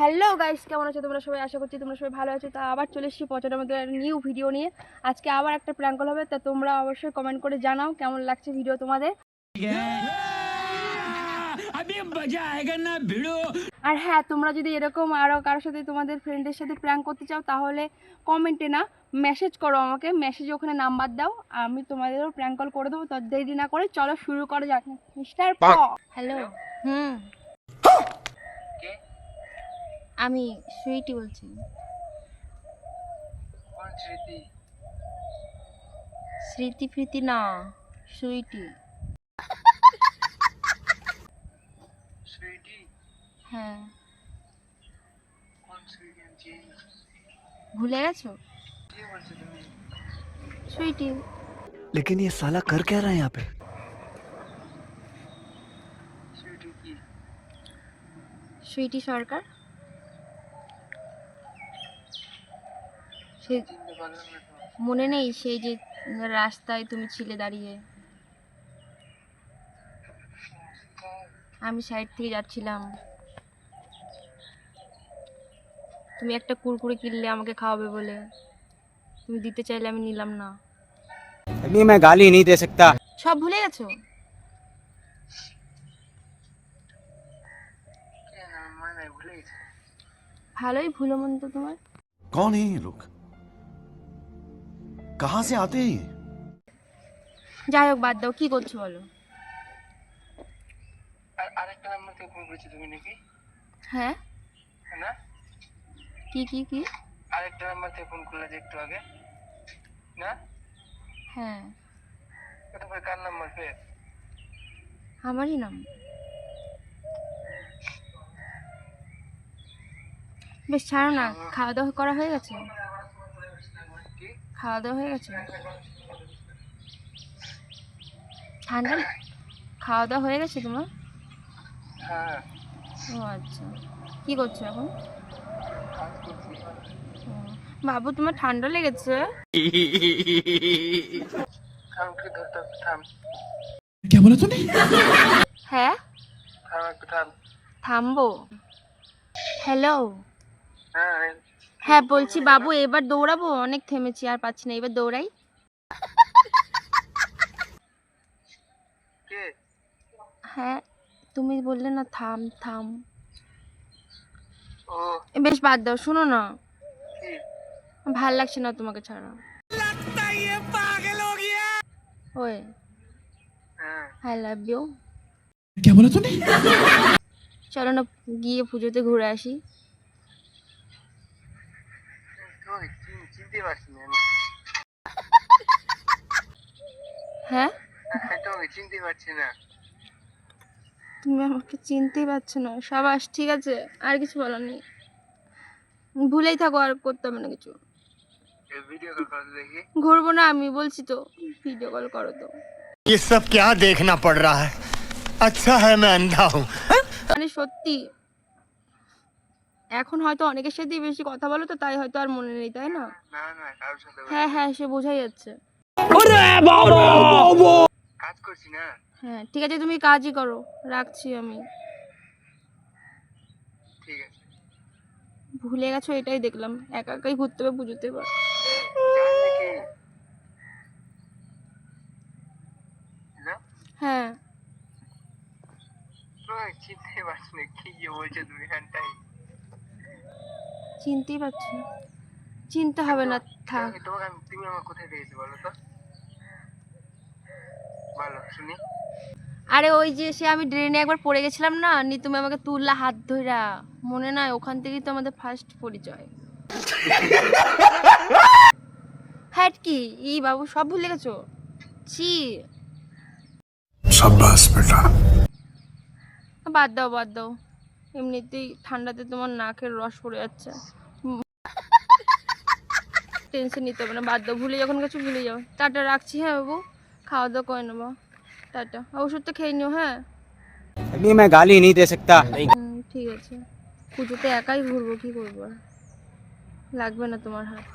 Hello guys কেমন আছো? তোমরা সবাই আশা করছি তোমরা সবাই ভালো আছো। তা আবার চলে এসেছি পচার মধ্যে নিউ ভিডিও নিয়ে। আজকে আবার একটা প্ল্যান কল হবে তা তোমরা অবশ্যই কমেন্ট করে জানাও কেমন লাগছে ভিডিও তোমাদের। আর হ্যাঁ তোমরা যদি এরকম আরও কারোর সাথে তোমাদের ফ্রেন্ডের সাথে প্র্যাঙ্ক করতে চাও তাহলে কমেন্টে না মেসেজ করো আমাকে। মেসেজে ওখানে নাম্বার দাও আমি তোমাদেরও প্র্যাঙ্ক কল করে দেবো তো দেরি না করে চলো শুরু করা যাক। Mister hello hmm. আমি সুইটি বলছি কোন স্মৃতি স্মৃতি ফ্রীতি না সুইটি সুইটি হ্যাঁ কোন সুইটি আমি চিনি না। ভুলে গেছো কি বলছো তুমি সুইটি लेकिन ये साला कर क्या रहा है यहाँ पे সুইটি কি সুইটি সরকার সে চিনতে পারলাম না তো মনে নেই সেই যে রাস্তায় তুমি ছিলে দাঁড়িয়ে আমি সাইড থেকে যাচ্ছিলাম তুমি একটা কুরকুরে কিনলে আমাকে খাওয়াবে বলে তুমি দিতে চাইলে আমি নিলাম না अभी मैं गाली नहीं दे सकता সব ভুলে গেছো কে না মনে নাই ভুলে গেছি ভালোই ভুলো মন তো তোমার कौन है ये लोग कहां से आते हैं ये যাই হোক বাদ দাও কি করছো বলো আর আরেকটা নাম্বার থেকে ফোন করেছো তুমি নাকি হ্যাঁ না কি কি কি আরেকটা নাম্বার থেকে ফোন করলে যে একটু আগে না হ্যাঁ এটা ভাই কার নাম্বার ফের আমারই নাম বেশ ছাড়ো না খাওয়া দাওয়া করা হয়ে গেছে কি খাওয়া দাওয়া হয়ে গেছে? ঠান্ডা? খাওয়া দাওয়া হয়ে গেছে তোমার? হ্যাঁ। ও আচ্ছা। কি করছ এখন? বাবু তোমার ঠান্ডা লেগেছে? হ্যাঁ? থামবো। হ্যালো হ্যাঁ হ্যাঁ বলছি বাবু এবার দৌড়াবো? অনেক থেমেছি আর পাচ্ছি না। এবার দৌড়াই। হ্যাঁ তুমি বললে না থাম থাম। বেশ বাদ দাও শোনো না। ভালো লাগছে না তোমাকে ছাড়া। ওই। হ্যাঁ। আই লাভ ইউ চলো না গিয়ে পুজোতে ঘুরে আসি তোমাকে চিন- চিনতে পারছি না আমি। হ্যাঁ তোমাকে চিনতে পারছি না তুমি আমাকে চিনতেই পারছো না সাবাস ঠিক আছে আর কিছু বলার নেই ভুলেই থাকো আর করতে হবে না কিছু ভিডিও কল করে দেখি ঘুরবো না আমি বলছি তো ভিডিও কল করো তো ये सब क्या देखना पड़ रहा है अच्छा है मैं अंधा हूँ মানে সত্যি এখন হয়তো অনেকের সাথেই বেশি কথা বলো তো তাই হয়তো আর মনে নেই তাই না? সাথে। হ্যাঁ হ্যাঁ সে বোঝাই যাচ্ছে। কাজ করছি না। হ্যাঁ ঠিক আছে তুমি কাজই করো রাখছি আমি। ঠিক আছে। ভুলে গেছো এটাই দেখলাম। একা একাই ঘুরতে হবে পুজোতে এবার। হ্যাঁ। চিনতে পারছি না কি বলছো তুমি এখানটাই চিনতেই পারছ। চিনতে হবে না থাক। তুমি আমার কোথায় পেয়েছ বলো তো? বলো শুনি। আরে ওই যে সে আমি ড্রেনে একবার পড়ে গেছিলাম না নি তুমি আমাকে তুললা হাত ধইরা। মনে নাই ওখান থেকেই তো আমাদের ফার্স্ট পরিচয়। হ্যাট কি? ই বাবু সব ভুলে গেছো? ছি। সাব্বাস বেটা। বাদ দাও বাদ দাও। এমনিতেই ঠান্ডাতে তোমার নাকের রস পড়ে যাচ্ছে টেনশন নিতে হবে না বাদ দাও ভুলে যখন গেছো ভুলে যাও টাটা রাখছি হ্যাঁ বাবু খাওয়া দাওয়া করে নেবো টাটা ওষুধটা খেয়ে নিও হ্যাঁ अभी मैं गाली नहीं दे सकता হুম, ঠিক আছে পুজোতে একাই ঘুরবো কি করবো আর লাগবে না তোমার হাত